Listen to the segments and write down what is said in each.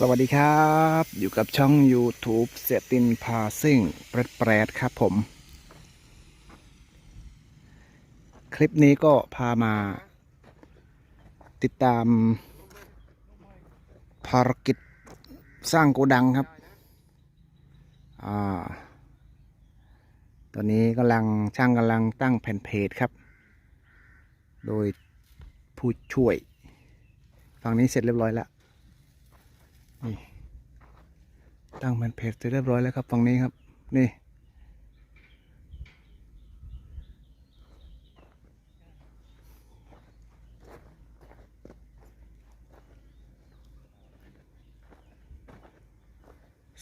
สวัสดีครับ อยู่กับช่อง YouTube เสยตินพาซิ่งแปรดแปรดครับผม คลิปนี้ก็พามา ติดตาม ภารกิจสร้างโกดังครับ อ่า ตอนนี้กำลังช่างกำลังตั้งแผ่นเพจครับ โดยผู้ช่วย ฝั่งนี้เสร็จเรียบร้อยแล้ว นี่ตั้งแผ่นเพจเสร็จเรียบร้อยแล้วครับฝั่งนี้ครับ นี่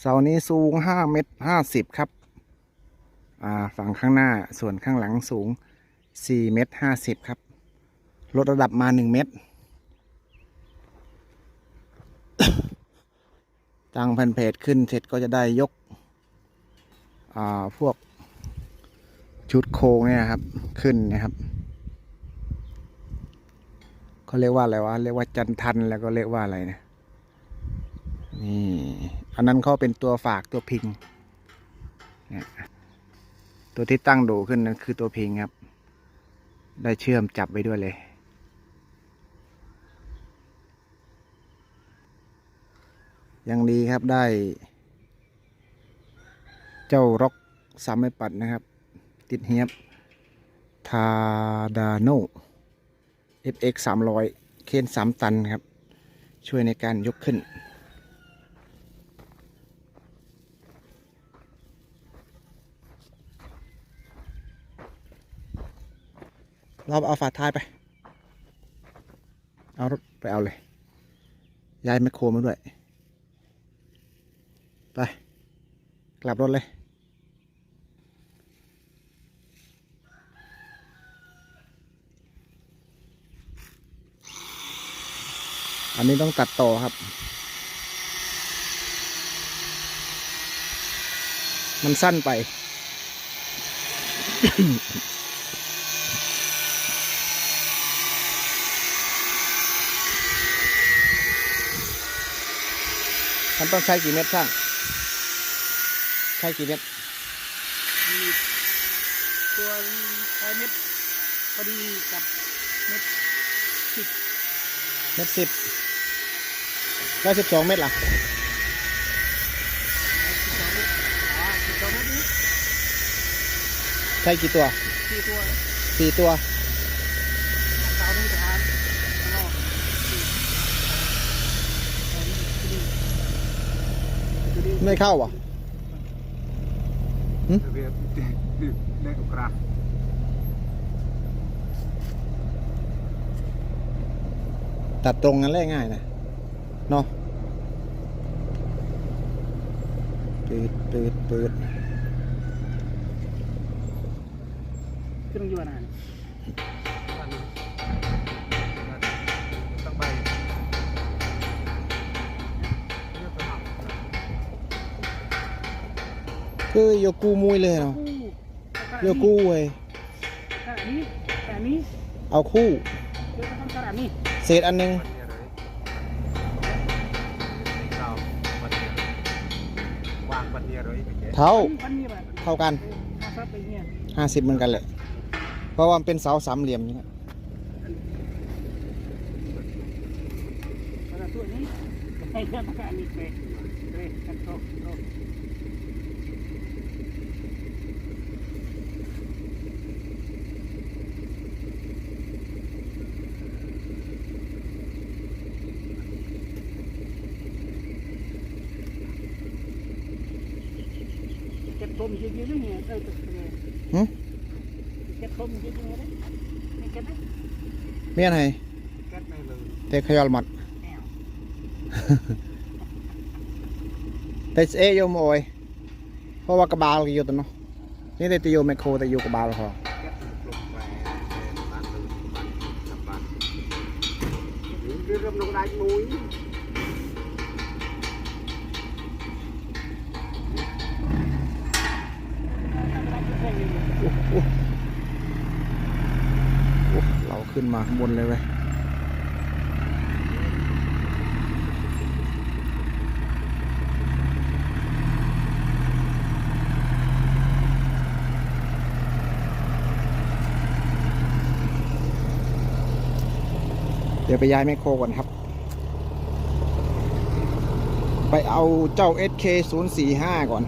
เสานี้สูงห้าเมตรห้าสิบครับ อ่าฝั่งข้างหน้าส่วนข้างหลังสูงสี่เมตรห้าสิบครับ ลดระดับมาหนึ่งเมตร ตั้งแผ่นเพจขึ้นเสร็จก็จะได้ยกพวกชุดโคงเนี่ยครับขึ้นนะครับเขาเรียกว่าอะไรวะเรียกว่าจันทันแล้วก็เรียกว่าอะไรนะนี่อันนั้นเขาเป็นตัวฝากตัวพิงเนี่ยตัวที่ตั้งโดขึ้นนั้นคือตัวพิงครับ ได้เชื่อมจับไว้ด้วยเลย ยังดีครับได้ เจ้าร็อกสามไม้ปัดนะครับ ติดเฮียบทาดาโน FX 300 เคน3ตันครับ ช่วยในการยกขึ้น เราเอาฝาท้ายไป เอารถไปเอาเลย ย้ายแมคโครมาด้วย ไป กลับรถเลย อันนี้ต้องตัดต่อครับ มันสั้นไปมันต้องใช้กี่เม็ดช่าง ช้กี่เม็ดมีตัวใช้เม็ดพอดีกับเม็ดสิบเม็ดสิบแล้วสิบสองเม็ดล่ะสิบสองเม็ดอ๋อสิบสองเม็ดนี้ใช้กี่ตัวสี่ตัวสี่ตัวเสาหนึ่งจะทานข้างนอกสี่เอานี่ตัวนี้ตัวนี้ไม่เข้าอะ เรียบเล็กกระตัดตรงนั้นแหละง่ายนะเนาะปืดปืดปืดเครื่องยนต์อะ คือโยกูมุยเลยเนาะคู่โยกูเว้ยกระนี้กระนี้เอาคู่ เดี๋ยวก็ต้องกระนี้เศษอันหนึงวันนี้เลยเราวันนี้วางวันนี้เลยไปเจ๊เท่า พันนี้แบบเท่ากันห้าซับไปเนี่ยห้าสิบเหมือนกันแหละ เพราะว่ามันเป็นเสาสามเหลี่ยมนี่นะกระตัวนี้ให้เรื่องกระนี้ไปเลยกันโตโตเก็บทมเยอะๆนี่เออตัวนี้หึเก็บทมเยอะๆนี่ไม่เก็ เมียนไงแก๊สไปเต่ขยอลหมดแต่เอโยมโอยเพราะว่ากระบาลอยู่ตัวเนาะนี่แต่ตโยมแมคโครแต่อยู่กระบาลพอเรื่องลงได้มุ้ย เราขึ้นมาข้างบนเลยเว้ยเดี๋ยวไปย้ายแมคโครก่อนครับ ไปเอาเจ้า SK045 ก่อน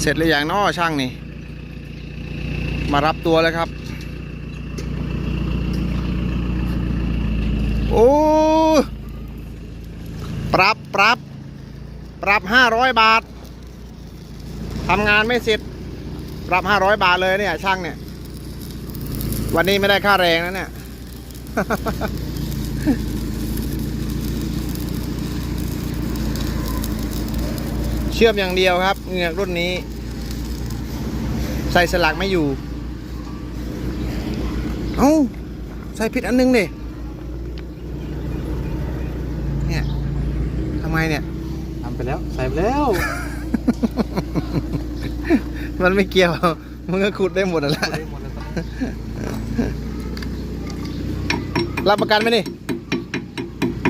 เสร็จหรือยังน้อช่างนี่ มารับตัวแล้วครับ โอ้ปรับปรับ ปรับห้าร้อยบาททำงานไม่เสร็จ ปรับห้าร้อยบาทเลยเนี่ย ช่างเนี่ย วันนี้ไม่ได้ค่าแรงนะเนี่ย ชื่อมอย่างเดียวครับเหงือกรุ่นนี้ ใส่สลักไม่อยู่ เอ้า ใส่ผิดอันนึงดิเนี่ยทำไมเนี่ยทำไปแล้ว ใส่ไปแล้ว มันไม่เกี่ยว มึงก็ขุดได้หมดแล้วได้หมดแล้วครับรับประกันไหมนี่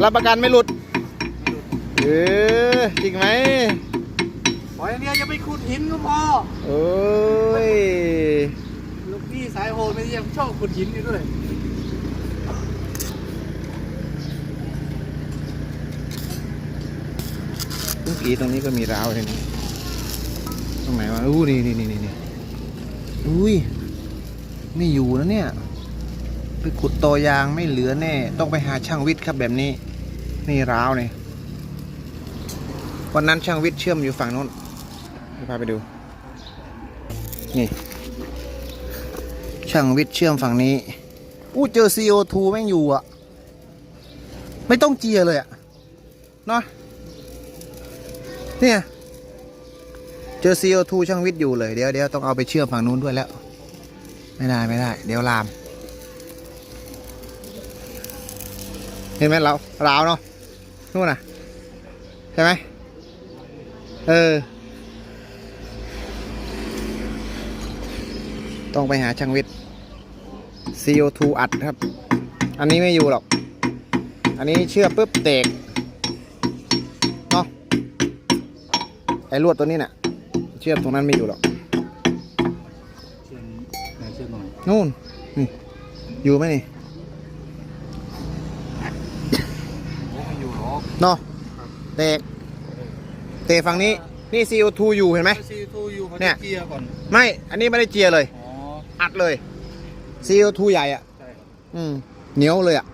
รับประกันไม่หลุด เออ จริงไหม ขออย่างเดียวอย่าไปขุดหินก็พอโอ้ยลูกพี่สายโหดไม่ยังชอบขุดหินอยู่ด้วยเมื่อกี้ตรงนี้ก็มีราวเลยนี่ตรงไหนวะอู้นี่นี่นี่นี่นี่อุ้ยไม่อยู่นะเนี่ยไปขุดตอยางไม่เหลือแน่ ต้องไปหาช่างวิทย์ครับแบบนี้ นี่ร้าวเนี่ยวันนั้นช่างวิทย์เชื่อมอยู่ฝั่งโน้น พาไปดู นี่ ช่างวิทย์เชื่อมฝั่งนี้ อู้เจอ CO2 แม่งอยู่อะไม่ต้องเจียเลยอะเนาะเนี่ย เจอ CO2 ช่างวิทย์อยู่เลย เดี๋ยวเดี๋ยวต้องเอาไปเชื่อมฝั่งนู้นด้วยแล้ว ไม่ได้ไม่ได้ เดี๋ยวลาม เห็นไหมเราราวเนาะนู่นน่ะ ใช่ไหมเออ ต้องไปหาช่างวิทย์ CO2 อัดครับ อันนี้ไม่อยู่หรอก อันนี้เชื่อปุ๊บเตกเนาะไอ้ลวดตัวนี้น่ะ เชื่อมตรงนั้นไม่อยู่หรอกเชื่อมไหนเชื่อมหน่อยนู่นนี่อยู่ไหมนี่โอ้ไม่อยู่หรอกเนาะเตกเตกฝั่งนี้นี่ CO2 อยู่เห็นไหม ซีทูอยู่เขาเนี่จะยเกียร์ก่อน ไม่ อันนี้ไม่ได้เจียเลย อ๋ ออัดเลย CO2 ใหญ่อะใช่ครับอืมเหนียวเลยอะ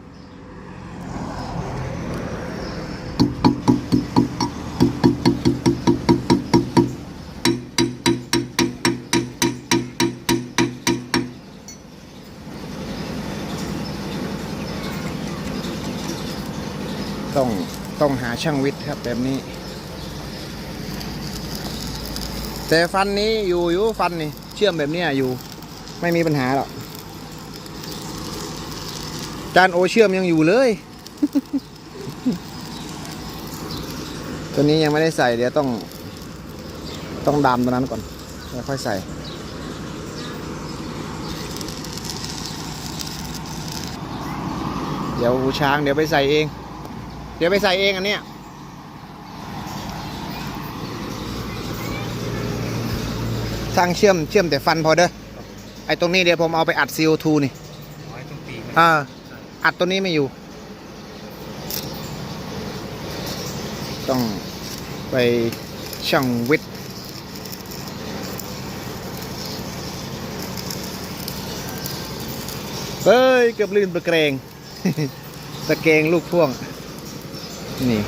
ต้องต้องหาช่างวิทย์ครับแบบนี้ แต่ฟันนี้อยู่อยู่ฟันนี่ เชื่อมแบบเนี้ยอยู่ ไม่มีปัญหาหรอกจานโอเชื่อมยังอยู่เลย ตัวนี้ยังไม่ได้ใส่เดี๋ยวต้อง ต้องดามตัวนั้นก่อนแล้วค่อยใส่ เดี๋ยวหูช้างเดี๋ยวไปใส่เอง เดี๋ยวไปใส่เองอันเนี้ยสร้างเชื่อมเชื่อมแต่ฟันพอเด้อ ไอ้ตรงนี้เดี๋ยวผมเอาไปอัด CO2 นี่ไว้ตรงปีกมันอ่าอัดตัวนี้ไม่อยู่ ต้องไปช่างวิทย์เฮ้ย เกือบลื่นตะเกรงตะเกรงลูกพ่วง นี่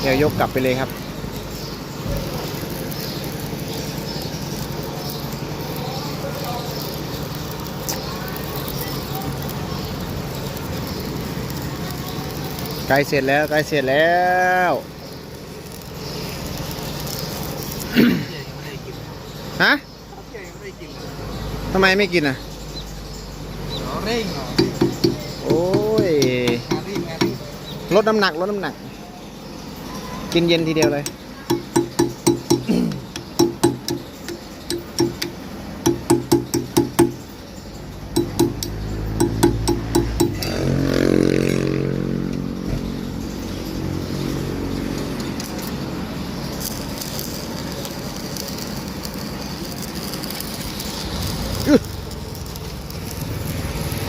เดี๋ยวยกกลับไปเลยครับ กล้เสร็จแล้วใกล้เสร็จแล้วเกียร์ยังไม่ได้กินฮะเกียร์ยังไม่ได้กินเลยทำไมไม่กินอะรอเร่งเหรอโอ้ยงานรีบงานรีบลดน้ำหนักลดน้ำหนัก กินเย็นทีเดียวเลย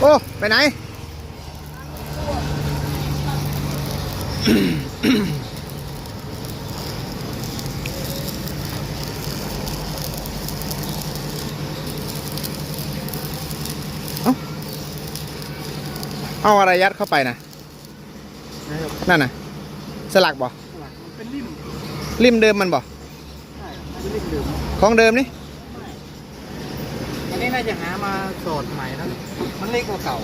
อ้ ไปไหน เอ้าเอาอะไรยัดเข้าไปนะนะครับนั่นน่ะ สลักบ่มันเป็นริมริมเดิมมันบ่ใช่เป็นริมเดิมของเดิมนี่อั นนี้น่าจะหามาสอดใหม่นะมันเล็กกว่าเก่า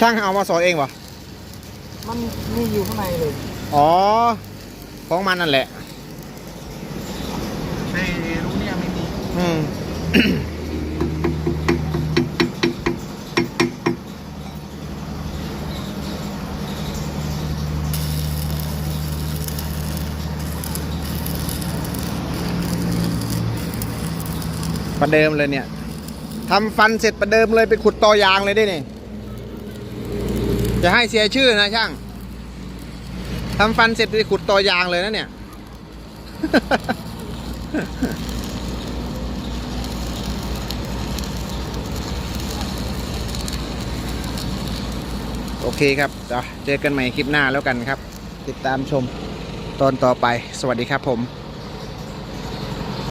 ช่างเอามาสอนเองบ่มันมีอยู่ข้างในเลยอ๋อ ของมันนั่นแหละ ในรูเนี่ยไม่มี อืม ประเดิมเลยเนี่ยทำฟันเสร็จประเดิมเลยไปขุดตอยางเลยได้นี่จะให้เสียชื่อนะช่างทำฟันเสร็จไปขุดตอยางเลยนะเนี่ยโอเคครับเจอกันใหม่คลิปหน้าแล้วกันครับ ติดตามชมตอนต่อไป สวัสดีครับผม